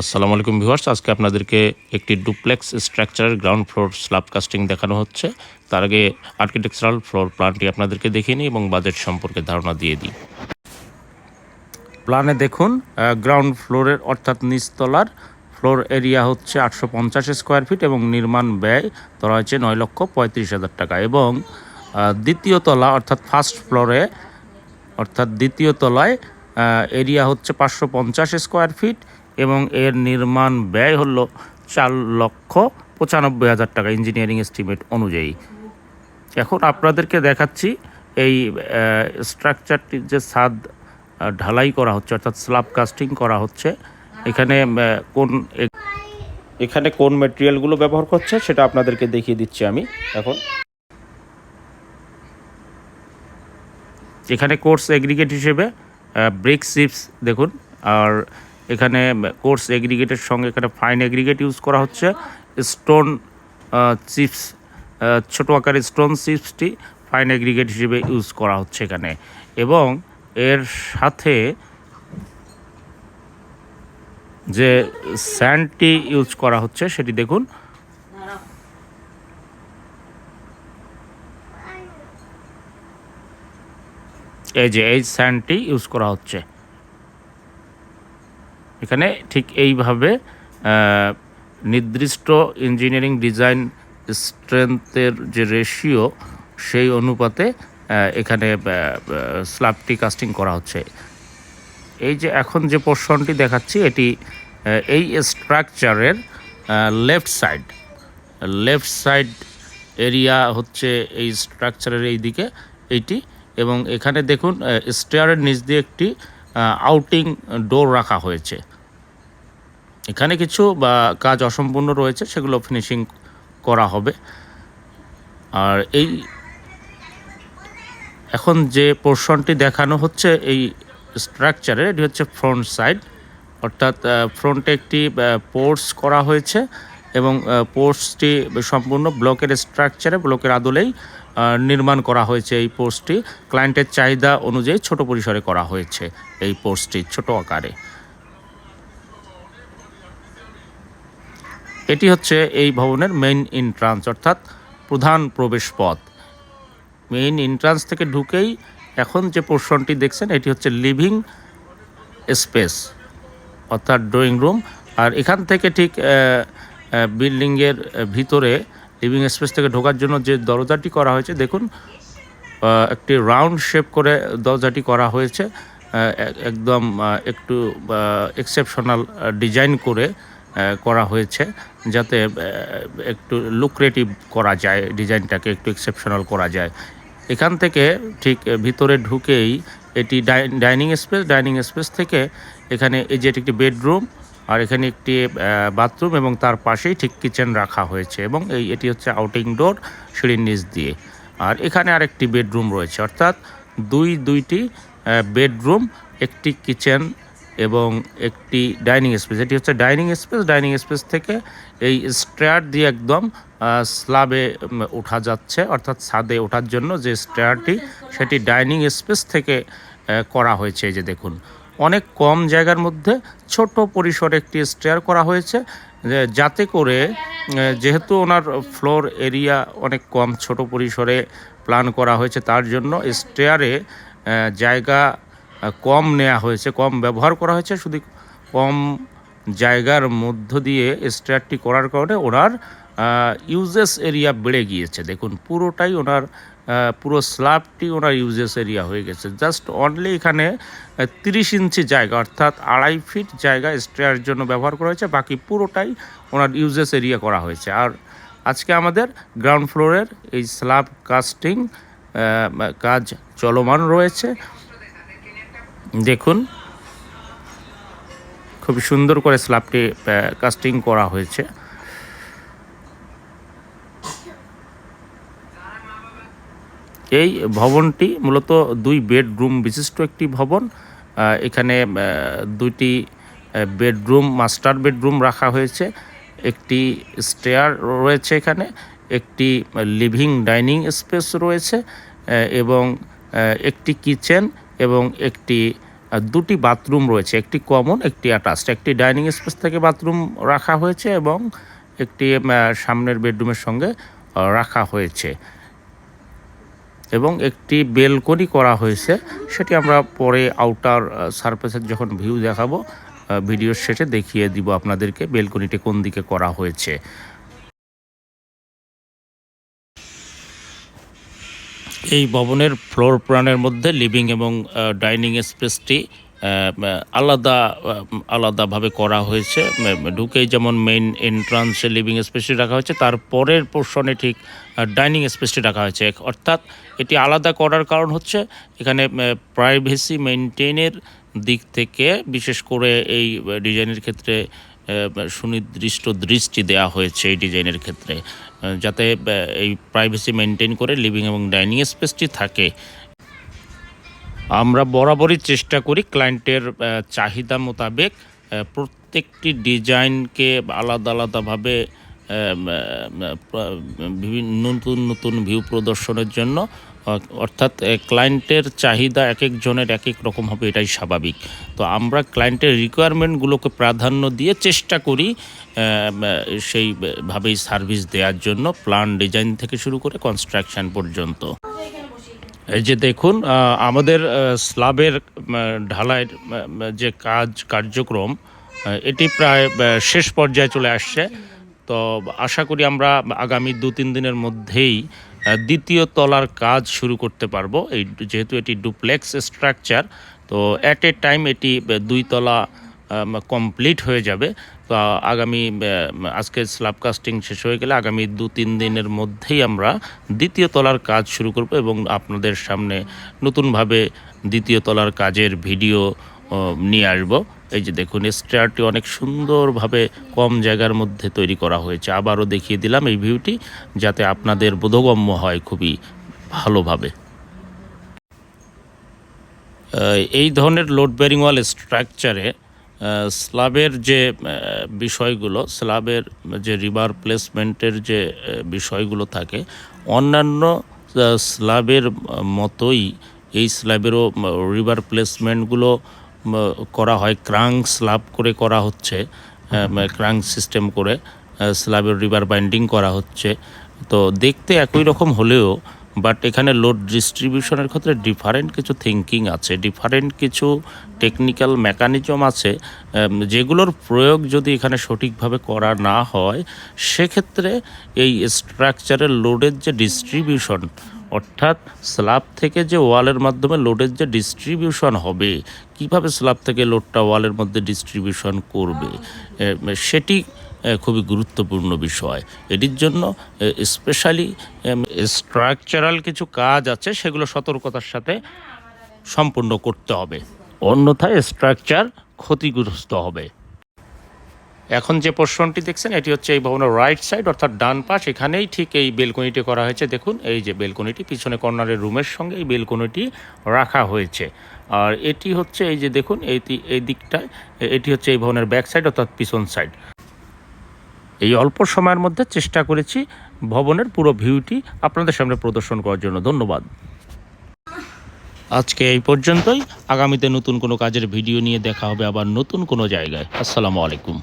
আসসালামু আলাইকুম ভিউয়ার্স, আজকে আপনাদেরকে একটি ডুপ্লেক্স স্ট্রাকচারের গ্রাউন্ড ফ্লোর স্ল্যাব কাস্টিং দেখানো হচ্ছে। তার আগে আর্কিটেকচারাল ফ্লোর প্ল্যানটি আপনাদেরকে দেখিয়ে নিই এবং বাজেট সম্পর্কে ধারণা দিয়ে দিই। প্ল্যানে দেখুন গ্রাউন্ড ফ্লোরের অর্থাৎ নিচতলার ফ্লোর এরিয়া হচ্ছে আটশো পঞ্চাশ স্কোয়ার ফিট এবং নির্মাণ ব্যয় ধরা হয়েছে নয় লক্ষ পঁয়ত্রিশ হাজার টাকা এবং দ্বিতীয় তলা অর্থাৎ ফার্স্ট ফ্লোরে, অর্থাৎ দ্বিতীয় তলায় এরিয়া হচ্ছে পাঁচশো পঞ্চাশ স্কোয়ার ফিট এবং এর নির্মাণ ব্যয় হলো চার লক্ষ পঁচানব্বই হাজার টাকা ইঞ্জিনিয়ারিং এস্টিমেট অনুযায়ী। এখন আপনাদেরকে দেখাচ্ছি এই স্ট্রাকচারটির যে ছাদ ঢালাই করা হচ্ছে, অর্থাৎ স্ল্যাব কাস্টিং করা হচ্ছে। এখানে কোন এখানে কোন ম্যাটেরিয়ালগুলো ব্যবহার করছে সেটা আপনাদেরকে দেখিয়ে দিচ্ছি আমি এখন। এখানে কোর্স এগ্রিগেট হিসেবে ব্রিক চিপস দেখুন, আর এখানে কোর্স এগ্রিগেটের সঙ্গে এখানে ফাইন এগ্রিগেট ইউজ করা হচ্ছে। স্টোন চিপস ছোটো আকারের স্টোন চিপসটি ফাইন এগ্রিগেট হিসেবে ইউজ করা হচ্ছে এখানে। এবং এর সাথে যে স্যান্ডটি ইউজ করা হচ্ছে, সেটি দেখুন। এই যে, এই স্যান্ডটি ইউজ করা হচ্ছে। এখানে ঠিক এইভাবে নির্দিষ্ট ইঞ্জিনিয়ারিং ডিজাইন স্ট্রেংথের যে রেশিও সেই অনুপাতে এখানে স্ল্যাবটি কাস্টিং করা হচ্ছে। এই যে এখন যে পোর্শনটি দেখাচ্ছি, এটি এই স্ট্রাকচারের left side left side area হচ্ছে এই স্ট্রাকচারের এই দিকে এইটি। এবং এখানে দেখুন স্টেয়ারের নিচ দিয়ে একটি আউটিং ডোর রাখা হয়েছে। এখানে কিছু, বা, কাজ অসম্পূর্ণ রয়েছে, সেগুলো ফিনিশিং করা হবে। আর এই, এখন যে পোর্শনটি দেখানো হচ্ছে, এই স্ট্রাকচারে এটি হচ্ছে ফ্রন্ট সাইড অর্থাৎ ফ্রন্টে একটি পোর্টস করা হয়েছে এবং পোর্টসটি সম্পূর্ণ ব্লকের স্ট্রাকচারে ব্লকের আদলেই নির্মাণ করা হয়েছে এই পোর্টসটি ক্লায়েন্টের চাহিদা অনুযায়ী ছোট পরিসরে করা হয়েছে এই পোর্টসটি ছোট আকারে। এটি হচ্ছে এই ভবনের মেইন এন্ট্রান্স অর্থাৎ প্রধান প্রবেশ পথ মেইন এন্ট্রান্স থেকে ঢুকেই এখন যে পোর্শনটি দেখছেন, এটি হচ্ছে লিভিং স্পেস অর্থাৎ ড্রয়িং রুম আর এখান থেকে ঠিক বিল্ডিংয়ের ভিতরে লিভিং স্পেস থেকে ঢোকার জন্য যে দরজাটি করা হয়েছে, দেখুন একটি রাউন্ড শেপ করে দরজাটি করা হয়েছে একদম একটু এক্সেপশনাল ডিজাইন করে করা হয়েছে যাতে একটু লুক্রেটিভ করা যায়, ডিজাইনটাকে একটু এক্সেপশনাল করা যায়। এখান থেকে ঠিক ভিতরে ঢুকেই এটি ডাইনিং স্পেস ডাইনিং স্পেস থেকে এখানে এই যে একটি বেডরুম আর এখানে একটি বাথরুম এবং তার পাশেই ঠিক কিচেন রাখা হয়েছে এবং এই, এটি হচ্ছে আউটিং ডোর সিঁড়ির নিচ দিয়ে। আর এখানে আরেকটি বেডরুম রয়েছে, অর্থাৎ দুই, দুইটি বেডরুম, একটি কিচেন এবং একটি ডাইনিং স্পেস। এটি হচ্ছে ডাইনিং স্পেস। ডাইনিং স্পেস থেকে এই স্ট্রেয়ার দিয়ে একদম স্ল্যাবে ওঠা যাচ্ছে, অর্থাৎ ছাদে ওঠার জন্য যে স্ট্রেয়ারটি সেটি ডাইনিং স্পেস থেকে করা হয়েছে। এই যে দেখুন অনেক কম জায়গার মধ্যে ছোট পরিসরে একটি স্টেয়ার করা হয়েছে যাতে করে যেহেতু ওনার ফ্লোর এরিয়া অনেক কম, ছোট পরিসরে প্ল্যান করা হয়েছে, তার জন্য স্টেয়ারে জায়গা কম নেওয়া হয়েছে, কম ব্যবহার করা হয়েছে, শুধু কম জায়গার মধ্য দিয়ে স্টেয়ারটি করার কারণে ওনার ইউজেস এরিয়া বেড়ে গিয়েছে। দেখুন, পুরোটাই ওনার পুরো স্ল্যাবটি ওনার ইউজেস এরিয়া হয়ে গেছে। জাস্ট অনলি এখানে তিরিশ ইঞ্চি জায়গা, অর্থাৎ আড়াই ফিট জায়গা স্টেয়ারের জন্য ব্যবহার করা হয়েছে। বাকি পুরোটাই ওনার ইউজেস এরিয়া করা হয়েছে। আর আজকে আমাদের গ্রাউন্ড ফ্লোরের এই স্ল্যাব কাস্টিং কাজ চলমান রয়েছে। দেখুন খুবই সুন্দর করে স্ল্যাবটি কাস্টিং করা হয়েছে। এই ভবনটি মূলত দুই বেডরুম, বিশিষ্ট একটি ভবন এখানে দুইটি বেডরুম, মাস্টার বেডরুম রাখা হয়েছে, একটি স্টেয়ার রয়েছে এখানে, একটি লিভিং ডাইনিং স্পেস রয়েছে এবং একটি কিচেন এবং একটি দুটি বাথরুম রয়েছে, একটি কমন, একটি অ্যাটাচড। একটি ডাইনিং স্পেস থেকে বাথরুম রাখা হয়েছে এবং একটি সামনের বেডরুমের সঙ্গে রাখা হয়েছে। এবং একটি বেলকনি করা হয়েছে। সেটি আমরা পরে আউটার সারফেসের যখন ভিউ দেখাবো ভিডিওর শেষে দেখিয়ে দিব আপনাদেরকে বেলকনিটি কোন দিকে করা হয়েছে। এই ভবনের ফ্লোর প্ল্যানের মধ্যে লিভিং এবং ডাইনিং স্পেসটি আলাদা আলাদাভাবে করা হয়েছে। ঢুকেই যেমন মেইন এন্ট্রান্সে লিভিং স্পেসটি রাখা হয়েছে, তার পরের পোর্শনে ঠিক ডাইনিং স্পেসটি রাখা হয়েছে। অর্থাৎ এটি আলাদা করার কারণ হচ্ছে, এখানে প্রাইভেসি মেনটেনের দিক থেকে বিশেষ করে এই ডিজাইনের ক্ষেত্রে সুনির্দিষ্ট দৃষ্টি দেওয়া হয়েছে এই ডিজাইনের ক্ষেত্রে। যাতে এই প্রাইভেসি মেনটেন করে লিভিং এবং ডাইনিং স্পেসটি থাকে। আমরা বরাবরই চেষ্টা করি ক্লায়েন্টের চাহিদা মোতাবেক প্রত্যেকটি ডিজাইনকে আলাদা আলাদাভাবে বিভিন্ন নতুন নতুন ভিউ প্রদর্শনের জন্য অর্থাৎ ক্লায়েন্টের চাহিদা এক একজনের এক এক রকম হবে এটাই স্বাভাবিক। তো আমরা ক্লায়েন্টের রিকোয়ারমেন্টগুলোকে প্রাধান্য দিয়ে চেষ্টা করি সেইভাবেই সার্ভিস দেওয়ার জন্য প্ল্যান ডিজাইন থেকে শুরু করে কনস্ট্রাকশান পর্যন্ত। এই যে দেখুন আমাদের আহ, স্ল্যাবের ঢালাইয়ের যে কাজ কার্যক্রম এটি প্রায় শেষ পর্যায়ে চলে আসছে। তো আশা করি আমরা আগামী দু তিন দিনের মধ্যেই দ্বিতীয় তলার কাজ শুরু করতে পারব। এই যেহেতু এটি ডুপ্লেক্স স্ট্রাকচার তো অ্যাট এ টাইম এটি দুই তলা কমপ্লিট হয়ে যাবে। আগামী আজকে স্ল্যাব কাস্টিং শেষ হয়ে গেলে আগামী দু তিন দিনের মধ্যেই আমরা দ্বিতীয় তলার কাজ শুরু করব এবং আপনাদের সামনে নতুনভাবে দ্বিতীয় তলার কাজের ভিডিও নিয়ে আসব। এই যে দেখুন, স্টেয়ারটি অনেক সুন্দরভাবে কম জায়গার মধ্যে তৈরি করা হয়েছে। আবারও দেখিয়ে দিলাম এই ভিউটি, যাতে আপনাদের বোধগম্য হয় খুবই ভালোভাবে। এই ধরনের লোড বেরিং ওয়াল স্ট্রাকচারে স্ল্যাবের যে বিষয়গুলো, স্লাবের যে রিভার প্লেসমেন্টের যে বিষয়গুলো থাকে, অন্যান্য স্লাবের মতোই এই স্ল্যাবেরও রিভার প্লেসমেন্টগুলো করা হয় ক্রাং স্ল্যাব করে করা হচ্ছে ক্রাং সিস্টেম করে স্ল্যাবের রিভার বাইন্ডিং করা হচ্ছে। তো দেখতে একই রকম হলেও বাট এখানে লোড ডিস্ট্রিবিউশনের ক্ষেত্রে ডিফারেন্ট কিছু থিঙ্কিং আছে ডিফারেন্ট কিছু টেকনিক্যাল মেকানিজম আছে যেগুলোর প্রয়োগ যদি এখানে সঠিকভাবে করা না হয়, সেক্ষেত্রে এই স্ট্রাকচারের লোডের যে ডিস্ট্রিবিউশন অর্থাৎ স্ল্যাব থেকে যে ওয়ালের মাধ্যমে লোডের যে ডিস্ট্রিবিউশন হবে, কীভাবে স্ল্যাব থেকে লোডটা ওয়ালের মধ্যে ডিস্ট্রিবিউশন করবে সেটি খুবই গুরুত্বপূর্ণ বিষয়। এটির জন্য স্পেশালি স্ট্রাকচারাল কিছু কাজ আছে, সেগুলো সতর্কতার সাথে সম্পূর্ণ করতে হবে। অন্যথায় স্ট্রাকচার ক্ষতিগ্রস্ত হবে। এখন যে পোর্শনটি দেখছেন, এটি হচ্ছে এই ভবনের রাইট সাইড অর্থাৎ ডান পাশ। এখানেই ঠিক এই বেলকনিটি করা হয়েছে। দেখুন, এই যে বেলকনিটি, পিছনে কর্নারের রুমের সঙ্গে এই বেলকনিটি রাখা হয়েছে। আর এটি হচ্ছে, এই যে দেখুন এই এই দিকটায় এটি হচ্ছে এই ভবনের ব্যাক সাইড অর্থাৎ পিছন সাইড এই অল্প সময়ের মধ্যে চেষ্টা করেছি ভবনের পুরো ভিউটি আপনাদের সামনে প্রদর্শন করার জন্য। ধন্যবাদ। আজকে এই পর্যন্তই। আগামীতে নতুন কোনো কাজের ভিডিও নিয়ে দেখা হবে আবার নতুন কোনো জায়গায়। আসসালামু আলাইকুম।